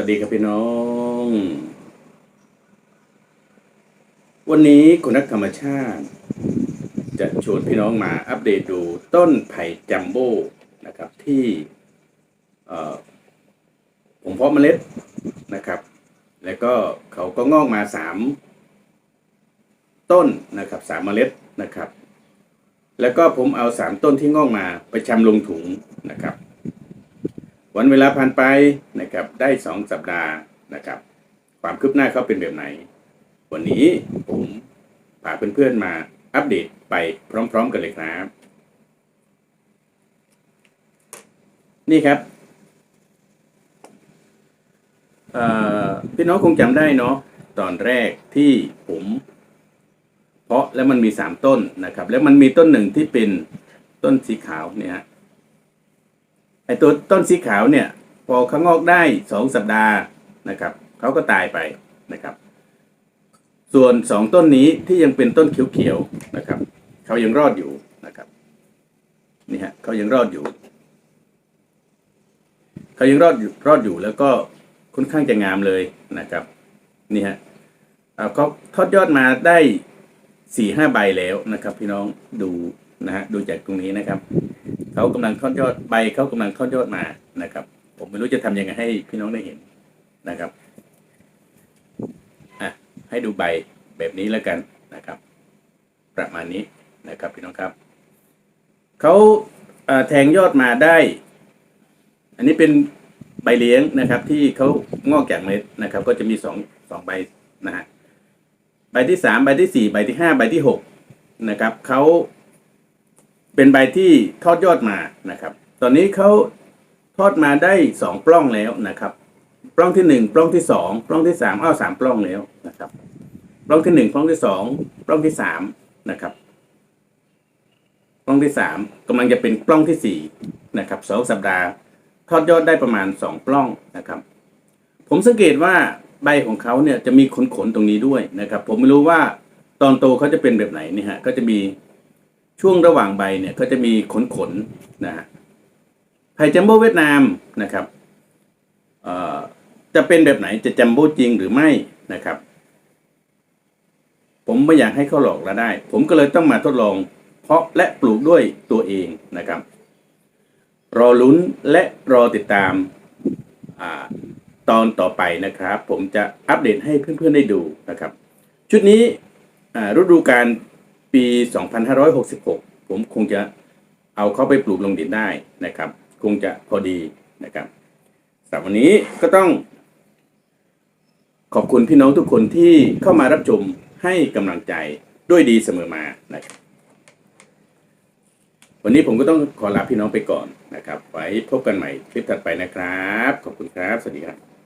วัสดีครับพี่น้อง วันนี้คุณนักธรรมชาติ จะชวนพี่น้องมาอัปเดตดูต้นไผ่จัมโบ้นะครับที่ผมเพาะเมล็ดนะครับ แล้วก็เขาก็งอกมาสามต้นนะครับสามเมล็ดนะครับ แล้วก็ผมเอาสามต้นที่งอกมาไปชำลงถุงนะครับ วันเวลาผ่านไปนะครับได้สองสัปดาห์นะครับ ความคืบหน้าเขาเป็นแบบไหน วันนี้ผมพาเพื่อนๆมาอัปเดตไปพร้อมๆกันเลยครับ นี่ครับพี่น้องคงจำได้เนาะตอนแรกที่ผม เพาะแล้วมันมีสามต้นนะครับ แล้วมันมีต้นหนึ่งที่เป็นต้นสีขาวเนี่ย ไอตัวต้นสีขาวเนี่ยพอเขางอกได้สองสัปดาห์นะครับเขาก็ตายไปนะครับ ส่วนสองต้นนี้ที่ยังเป็นต้นเขียวๆนะครับเขายังรอดอยู่นะครับนี่ฮะเขายังรอดอยู่เขายังรอดอยู่รอดอยู่แล้วก็ค่อนข้างจะงามเลยนะครับนี่ฮะเขาทอดยอดมาได้สี่ห้าใบแล้วนะครับ พี่น้องดูนะฮะดูจากตรงนี้นะครับ เขากำลังทอดยอดใบเขากำลังทอดยอดมานะครับ ผมไม่รู้จะทำยังไงให้พี่น้องได้เห็นนะครับอะให้ดูใบแบบนี้แล้วกันนะครับ ประมาณนี้นะครับพี่น้องครับเขาแทงยอดมาได้ อันนี้เป็นใบเลี้ยงนะครับ ที่เขางอกจากเมล็ดนะครับ ก็จะมีสองสองใบนะฮะใบที่สามใบที่สี่ใบที่ห้าใบที่หกนะครับเขา เป็นใบที่ทอดยอดมานะครับ ตอนนี้เขาทอดมาได้สองปล้องแล้วนะครับ ปล้องที่หนึ่งปล้องที่สองปล้องที่สามอ้าวสามปล้องแล้วนะครับปล้องที่หนึ่งปล้องที่สองปล้องที่สามนะครับปล้องที่สามกำลังจะเป็นปล้องที่สี่นะครับสองสัปดาห์ ทอดยอดได้ประมาณสองปล้องนะครับ ผมสังเกตว่าใบของเขาเนี่ยจะมีขนขนๆตรงนี้ด้วยนะครับ ผมไม่รู้ว่าตอนโตเขาจะเป็นแบบไหนนี่ฮะก็จะมี ช่วงระหว่างใบเนี่ยก็จะมีขนขนนะฮะไผ่จัมโบ้เวียดนามนะครับจะเป็นแบบไหนจะจัมโบ้จริงหรือไม่นะครับ ผมไม่อยากให้เขาหลอกเราได้ ผมก็เลยต้องมาทดลอง เพาะและปลูกด้วยตัวเองนะครับ รอลุ้นและรอติดตามอตอนต่อไปนะครับ ผมจะอัปเดตให้เพื่อนๆได้ดูนะครับ ชุดนี้ฤดูการ ปี 2566 ผมคงจะเอาเข้าไปปลูกลงดินได้นะครับ คงจะพอดีนะครับสำหรับวันนี้ก็ต้องขอบคุณพี่น้องทุกคนที่เข้ามารับชมให้กำลังใจด้วยดีเสมอมานะครับ วันนี้ผมก็ต้องขอลาพี่น้องไปก่อนนะครับ ไว้พบกันใหม่คลิปถัดไปนะครับ ขอบคุณครับ สวัสดีครับ